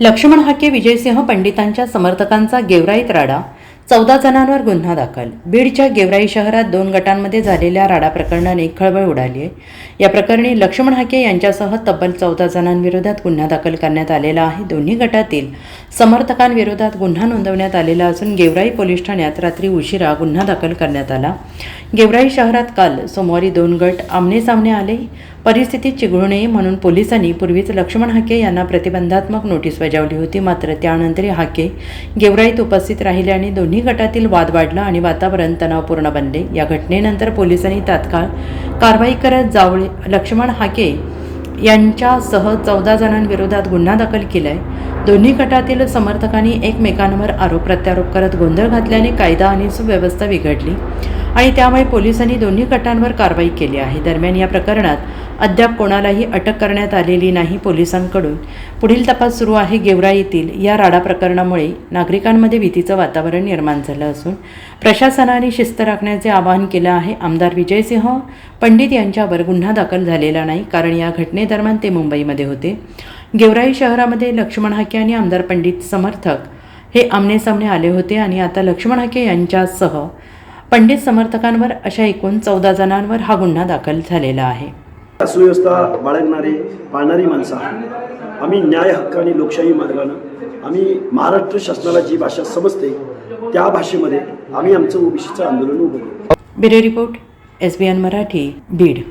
लक्ष्मण हाके विजयसिंह पंडितांच्या समर्थकांचा गेवराईत राडा चौदा जणांवर गुन्हा दाखल. बीडच्या गेवराई शहरात दोन गटांमध्ये झालेल्या राडा प्रकरणाने खळबळ उडाली आहे. या प्रकरणी लक्ष्मण हाके यांच्यासह तब्बल चौदा जणांविरोधात गुन्हा दाखल करण्यात आलेला आहे. दोन्ही गटातील समर्थकांविरोधात गुन्हा नोंदवण्यात आलेला असून गेवराई पोलीस ठाण्यात रात्री उशिरा गुन्हा दाखल करण्यात आला. गेवराई शहरात काल सोमवारी दोन गट आमनेसामने आले. परिस्थिती चिघळू नये म्हणून पोलिसांनी पूर्वीच लक्ष्मण हाके यांना प्रतिबंधात्मक नोटीस बजावली होती. मात्र त्यानंतर हाके गेवराईत उपस्थित राहिले आणि दोन्ही गटातील वाद वाढला आणि वातावरण तणावपूर्ण बनले. या घटनेनंतर पोलिसांनी तात्काळ कारवाई करत जावळे लक्ष्मण हाके यांच्यासह चौदा जणांविरोधात गुन्हा दाखल केलाय. दोन्ही गटातील समर्थकांनी एकमेकांवर आरोप प्रत्यारोप करत गोंधळ घातल्याने कायदा आणि सुव्यवस्था बिघडली. आणि त्यामुळे पोलिसांनी दोन्ही गटांवर कारवाई केली आहे. दरम्यान या प्रकरणात अद्याप कोणालाही अटक करण्यात आलेली नाही पोलिसांकडून. पुढील तपास सुरू आहे गेवरा येथील. या राडा प्रकरणामुळे नागरिकांमध्ये भीतीचं वातावरण निर्माण झालं असून प्रशासनाने शिस्त राखण्याचे आवाहन केलं आहे. आमदार विजयसिंह पंडित यांच्यावर गुन्हा दाखल झालेला नाही कारण या घटनेदरम्यान ते मुंबईमध्ये होते. गेवराई शहरामध्ये लक्ष्मण हाके आणि आमदार पंडित समर्थक हे आमनेसामने आले होते आणि आता लक्ष्मण हाके यांच्यासह पंडित समर्थकांवर अशा एकूण चौदा जणांवर हा गुन्हा दाखल झालेला आहे. सुव्यवस्था बाळगणारे पाळणारी माणसं आम्ही न्याय हक्क आणि लोकशाही मार्गानं आम्ही महाराष्ट्र शासनाला जी भाषा समजते त्या भाषेमध्ये आम्ही आमचं ओबीसीचं आंदोलन उभं bureau report S B N Marathi Beed.